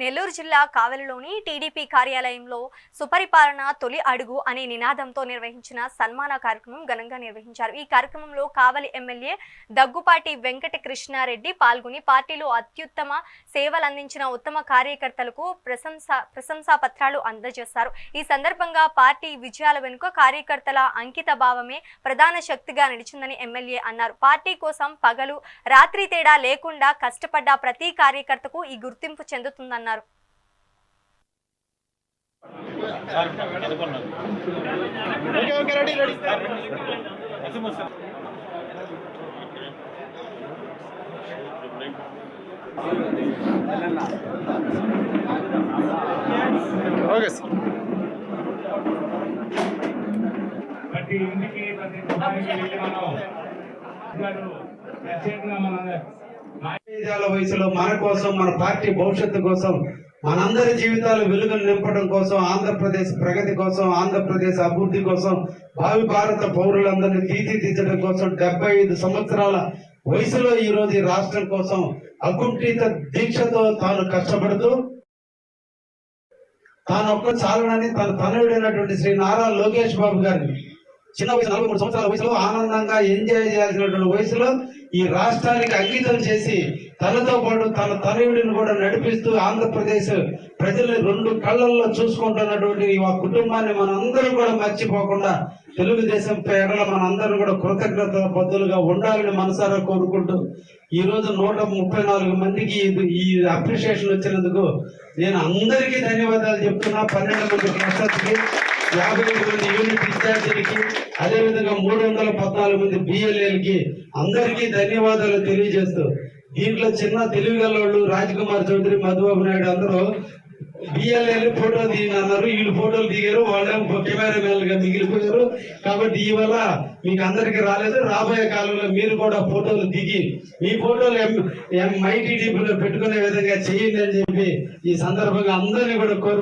నెల్లూరు జిల్లా కావలిలోని టీడీపీ కార్యాలయంలో సుపరిపాలన తొలి అడుగు అనే నినాదంతో నిర్వహించిన సన్మాన కార్యక్రమం ఘనంగా నిర్వహించారు. ఈ కార్యక్రమంలో కావలి ఎమ్మెల్యే దగ్గుపాటి వెంకట కృష్ణారెడ్డి పాల్గొని పార్టీలో అత్యుత్తమ సేవలు అందించిన ఉత్తమ కార్యకర్తలకు ప్రశంస ప్రశంసా పత్రాలు అందజేశారు. ఈ సందర్భంగా పార్టీ విజయాల వెనుక కార్యకర్తల అంకిత భావమే ప్రధాన శక్తిగా నిలిచిందని ఎమ్మెల్యే అన్నారు. పార్టీ కోసం పగలు రాత్రి తేడా లేకుండా కష్టపడ్డ ప్రతి కార్యకర్తకు ఈ గుర్తింపు చెందుతుందన్నారు. చదువుకున్నారు ఓకే సార్. ప్రతి ఇంటికి ప్రతి మనం ప్రత్యేకంగా మన ఐదేళ్ళ వయసులో మన కోసం మన పార్టీ భవిష్యత్తు కోసం మనందరి జీవితాలు వెలుగులు నింపడం కోసం ఆంధ్రప్రదేశ్ ప్రగతి కోసం ఆంధ్రప్రదేశ్ అభివృద్ధి కోసం భావి భారత పౌరులందరినీ తీర్చిదిద్దడం కోసం డెబ్బై ఐదు సంవత్సరాల వయసులో ఈరోజు ఈ రాష్ట్రం కోసం అకుంఠిత దీక్షతో తాను కష్టపడుతూ తాను ఒక్క చాలనని తన తనయుడైనటువంటి శ్రీ నారా లోకేష్ బాబు గారిని చిన్న వయసు నలభై మూడు సంవత్సరాల వయసులో ఆనందంగా ఎంజాయ్ చేయాల్సినటువంటి వయసులో ఈ రాష్ట్రానికి అంకితం చేసి తనతో పాటు తన తనయుడిని కూడా నడిపిస్తూ ఆంధ్రప్రదేశ్ ప్రజల్ని రెండు కళ్ళల్లో చూసుకుంటున్నటువంటి ఆ కుటుంబాన్ని మనందరూ కూడా మర్చిపోకుండా తెలుగుదేశం పేరల మనందరం కూడా కృతజ్ఞత బద్దులుగా ఉండాలని మనసారా కోరుకుంటూ ఈ రోజు నూట ముప్పై నాలుగు మందికి ఈ అప్రిషియేషన్ వచ్చినందుకు నేను అందరికీ ధన్యవాదాలు చెప్తున్నా. పన్నెండు మంది క్లస్టర్స్కి యాభై ఐదు మంది యూనిట్ విద్యార్థులకి అదేవిధంగా మూడు వందల పద్నాలుగు మంది బిఎల్ఏలకి అందరికీ ధన్యవాదాలు తెలియజేస్తూ దీంట్లో చిన్న తెలివిగలవాళ్ళు రాజ్కుమార్ చౌదరి మధుబాబు నాయుడు అందరూ బిఎల్ఏలు ఫోటో దిగినారు. వీళ్ళు ఫోటోలు దిగారు. వాళ్ళేమో కెమెరా గా మిగిలిపోయారు. కాబట్టి ఈ వల్ల మీకు అందరికీ రాలేదు. రాబోయే కాలంలో మీరు కూడా ఫోటోలు దిగి మీ ఫోటోలు ఎం ఎం ఐటీడీపీలో పెట్టుకునే విధంగా చేయండి అని చెప్పి ఈ సందర్భంగా అందరినీ కూడా కోరు